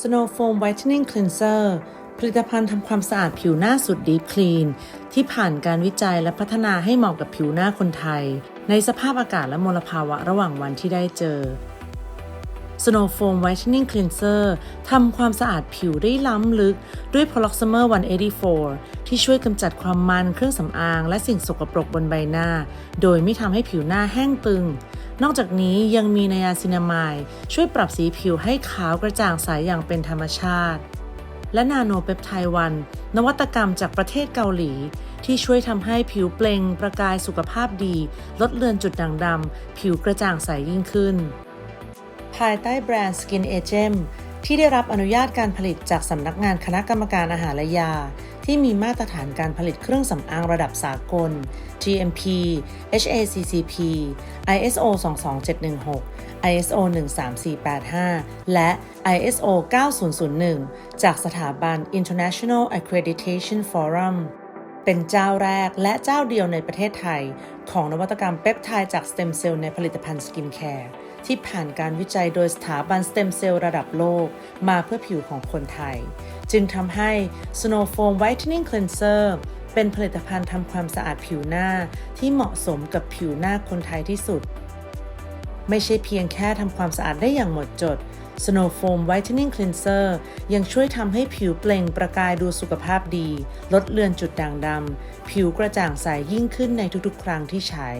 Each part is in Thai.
Snow Foam Whitening Cleanser ผลิตภัณฑ์ทำความสะอาดผิวหน้าสุด Deep Clean ที่ผ่านการวิจัยและพัฒนาให้เหมาะกับผิวหน้าคนไทย ในสภาพอากาศและมลภาวะระหว่างวันที่ได้เจอ Snow Foam Whitening Cleanser ทำความสะอาดผิวได้ล้ำลึกด้วย Proxima 184 ที่ช่วยกำจัดความมันเครื่องสำอาง และสิ่งสกปรกบนใบหน้า โดยไม่ทำให้ผิวหน้าแห้งตึง นอกจากนี้ยังมีไนยาซินามายช่วยปรับสีผิวให้ขาวกระจ่างใสอย่างเป็นธรรมชาติ และนาโนเปปไทด์วันนวัตกรรมจากประเทศเกาหลี ที่ช่วยทำให้ผิวเปล่งประกายสุขภาพดี ลดเลือนจุดด่างดำผิวกระจ่างใสยิ่งขึ้น ภายใต้แบรนด์ Skin a g e m ที่ได้รับอนุญาตการผลิตจากสำนักงานคณะกรรมการอาหารและยา ที่มีมาตรฐานการผลิตเครื่องสำอางระดับสากล GMP HACCP ISO 22716 ISO 13485 และ ISO 9001 จากสถาบัน International Accreditation Forum เป็นเจ้าแรกและเจ้าเดียวในประเทศไทย ของนวัตกรรมเปปไทด์จากสเต็มเซลล์ในผลิตภัณฑ์สกินแคร์ ที่ผ่านการวิจัยโดยสถาบันสเต็มเซลล์ระดับโลกมาเพื่อผิวของคนไทย จึงทำให้ Snow Foam Whitening Cleanser เป็นผลิตภัณฑ์ทำความสะอาดผิวหน้าที่เหมาะสมกับผิวหน้าคนไทยที่สุด ไม่ใช่เพียงแค่ทำความสะอาดได้อย่างหมดจด Snow Foam Whitening Cleanser ยังช่วยทำให้ผิวเปล่งประกายดูสุขภาพดี ลดเลือนจุดด่างดำ ผิวกระจ่างใสยิ่งขึ้นในทุกๆ ครั้งที่ใช้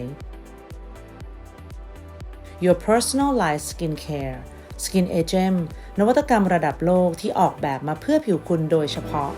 Your Personalized Skincare Skin Agent นวัตกรรมระดับโลกที่ออกแบบมาเพื่อผิวคุณโดยเฉพาะ